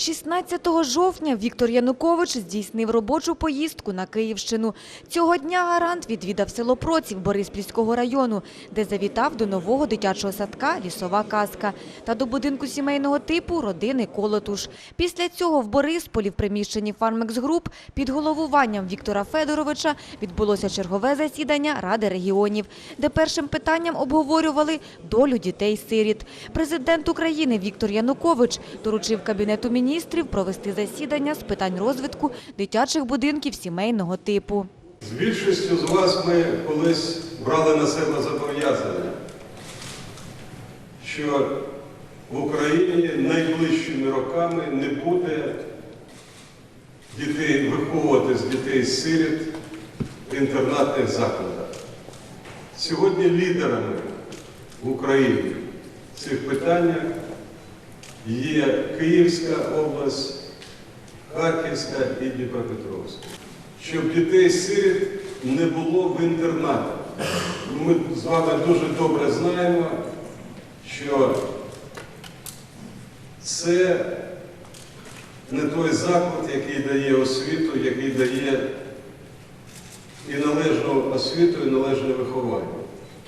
16 жовтня Віктор Янукович здійснив робочу поїздку на Київщину. Цього дня гарант відвідав село Проців Бориспільського району, де завітав до нового дитячого садка «Лісова казка» та до будинку сімейного типу родини Колотуш. Після цього в Борисполі в приміщенні «Фармекс Груп» під головуванням Віктора Федоровича відбулося чергове засідання Ради регіонів, де першим питанням обговорювали долю дітей-сиріт. Президент України Віктор Янукович доручив Кабінету міністрів провести засідання з питань розвитку дитячих будинків сімейного типу. З більшістю з вас ми колись брали на себе зобов'язання, що в Україні найближчими роками не буде дітей виховувати з дітей сиріт в інтернатних закладах. Сьогодні лідерами в Україні в цих питаннях є Київська область, Харківська і Дніпропетровська. Щоб дітей-сиріт не було в інтернатах. Ми з вами дуже добре знаємо, що це не той заклад, який дає освіту, який дає і належну освіту, і належне виховання.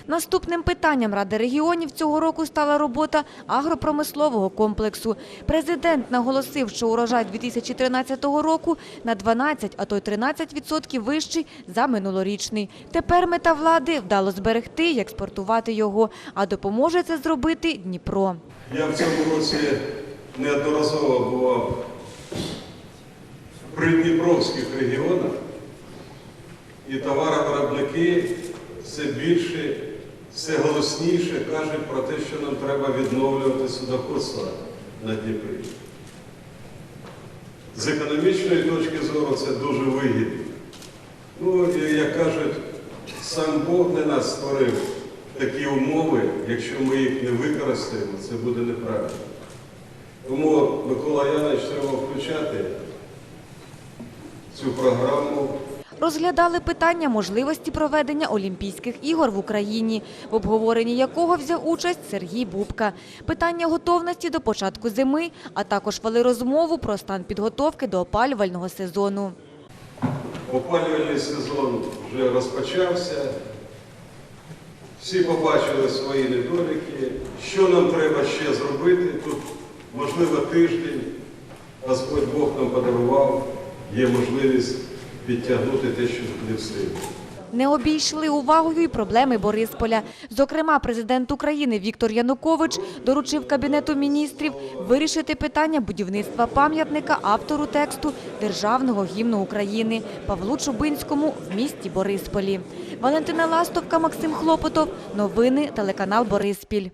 Наступним питанням Ради регіонів цього року стала робота агропромислового комплексу. Президент наголосив, що урожай 2013 року на 12, а то й 13% вищий за минулорічний. Тепер мета влади – вдало зберегти і експортувати його, а допоможе це зробити Дніпро. Я в цьому році неодноразово бував в придніпровських регіонах, і товаровиробники все більше, все голосніше кажуть про те, що нам треба відновлювати судоходство на Дніпрі. З економічної точки зору це дуже вигідно. Ну, і, як кажуть, сам Бог не нас створив такі умови, якщо ми їх не використаємо, це буде неправильно. Тому Микола Янович треба включати цю програму. Розглядали питання можливості проведення Олімпійських ігор в Україні, в обговоренні якого взяв участь Сергій Бубка. Питання готовності до початку зими, а також вели розмову про стан підготовки до опалювального сезону. Опалювальний сезон вже розпочався. Всі побачили свої недоліки. Що нам треба ще зробити? Тут, можливо, тиждень. Господь Бог нам подарував, є можливість підтягнути те, що не встигли. Не обійшли увагою й проблеми Борисполя. Зокрема, президент України Віктор Янукович доручив Кабінету міністрів вирішити питання будівництва пам'ятника автору тексту Державного гімну України Павлу Чубинському в місті Борисполі. Валентина Ластовка, Максим Хлопотов. Новини телеканал Бориспіль.